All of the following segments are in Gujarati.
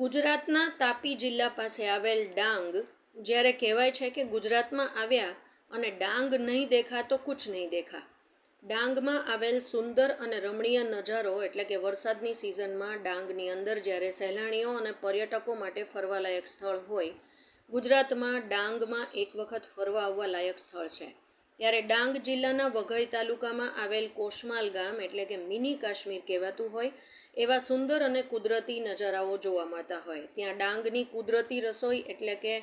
ગુજરાતના તાપી જિલ્લા પાસે આવેલ ડાંગ, જ્યારે કહેવાય છે કે ગુજરાતમાં આવ્યા અને ડાંગ નહીં દેખા તો કુછ નહીં દેખા. ડાંગમાં આવેલ સુંદર અને રમણીય નજારો એટલે કે વરસાદની સિઝનમાં ડાંગની અંદર જ્યારે સહેલાણીઓ અને પર્યટકો માટે ફરવાલાયક સ્થળ હોય, ગુજરાતમાં ડાંગમાં એક વખત ફરવા આવવા લાયક સ્થળ છે. ત્યારે ડાંગ જિલ્લાના વઘઈ તાલુકામાં આવેલ કોશમાલ ગામ એટલે કે મિની કાશ્મીર કહેવાતું હોય, એવા સુંદર અને કુદરતી નજારાઓ જોવા મળતા હોય. ત્યાં ડાંગની કુદરતી રસોઈ એટલે કે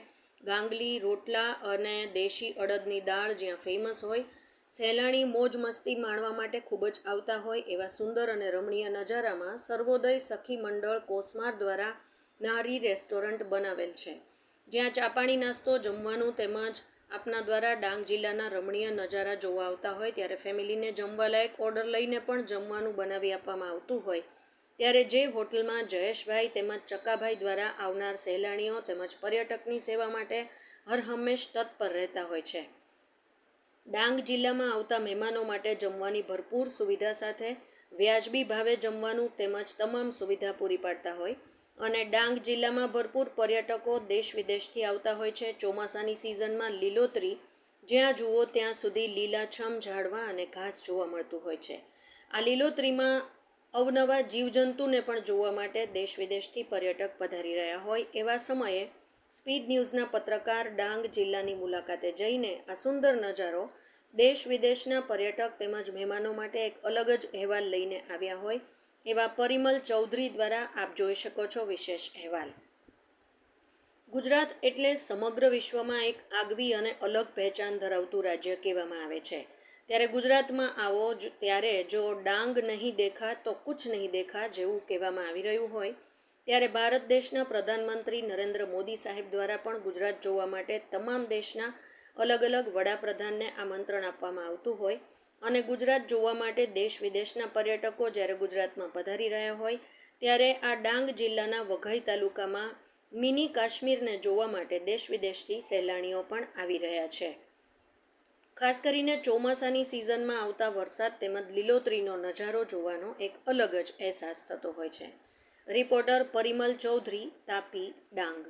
ગાંગલી, રોટલા અને દેશી અડદની દાળ જ્યાં ફેમસ હોય સહેલાણી મોજ મસ્તી માણવા માટે ખૂબ જ આવતા હોય, એવા સુંદર અને રમણીય નજારામાં સર્વોદય સખી મંડળ કોસમાર દ્વારા નારી રેસ્ટોરન્ટ બનાવેલ છે. જ્યાં ચાપાણી નાસ્તો, જમવાનું તેમજ આપના દ્વારા ડાંગ જિલ્લાના રમણીય નજારા જોવા આવતા હોય ત્યારે ફેમિલીને જમવા લાયક ઓર્ડર લઈને પણ જમવાનું બનાવી આપવામાં આવતું હોય. ત્યારે જે હોટલમાં જયેશભાઈ તેમજ ચકાભાઈ દ્વારા આવનાર સહેલાણીઓ તેમજ પર્યટકની સેવા માટે હર હંમેશ તત્પર રહેતા હોય છે. ડાંગ જિલ્લામાં આવતા મહેમાનો માટે જમવાની ભરપૂર સુવિધા સાથે વ્યાજબી ભાવે જમવાનું તેમજ તમામ સુવિધા પૂરી પાડતા હોય. અને ડાંગ જિલ્લામાં ભરપૂર પર્યટકો દેશ વિદેશથી આવતા હોય છે. ચોમાસાની સિઝનમાં લીલોતરી, જ્યાં જુઓ ત્યાં સુધી લીલાછમ ઝાડવા અને ઘાસ જોવા મળતું હોય છે. આ લીલોતરીમાં અવનવા જીવજંતુને પણ જોવા માટે દેશ વિદેશથી પર્યટક પધારી રહ્યા હોય એવા સમયે સ્પીડ ન્યૂઝના પત્રકાર ડાંગ જિલ્લાની મુલાકાતે જઈને આ સુંદર નજારો દેશ વિદેશના પર્યટક તેમજ મહેમાનો માટે એક અલગ જ અહેવાલ લઈને આવ્યા હોય એવા પરિમલ ચૌધરી દ્વારા આપ જોઈ શકો છો વિશેષ અહેવાલ. ગુજરાત એટલે સમગ્ર વિશ્વમાં એક આગવી અને અલગ પહેચાન ધરાવતું રાજ્ય કહેવામાં આવે છે. ત્યારે ગુજરાતમાં આવો જ, ત્યારે જો ડાંગ નહીં દેખા તો કુછ નહીં દેખા જેવું કહેવામાં આવી રહ્યું હોય, ત્યારે ભારત દેશના પ્રધાનમંત્રી નરેન્દ્ર મોદી સાહેબ દ્વારા પણ ગુજરાત જોવા માટે તમામ દેશના અલગ અલગ વડાપ્રધાનને આમંત્રણ આપવામાં આવતું હોય અને ગુજરાત જોવા માટે દેશ વિદેશના પર્યટકો જ્યારે ગુજરાતમાં પધારી રહ્યા હોય, ત્યારે આ ડાંગ જિલ્લાના વઘઈ તાલુકામાં મિની કાશ્મીરને જોવા માટે દેશ વિદેશથી સહેલાણીઓ પણ આવી રહ્યા છે. ખાસ કરીને ચોમાસાની સિઝનમાં આવતા વરસાદ તેમજ લીલોતરીનો નજારો જોવાનો એક અલગ જ અહેસાસ થતો હોય છે. રિપોર્ટર પરિમલ ચૌધરી, તાપી, ડાંગ.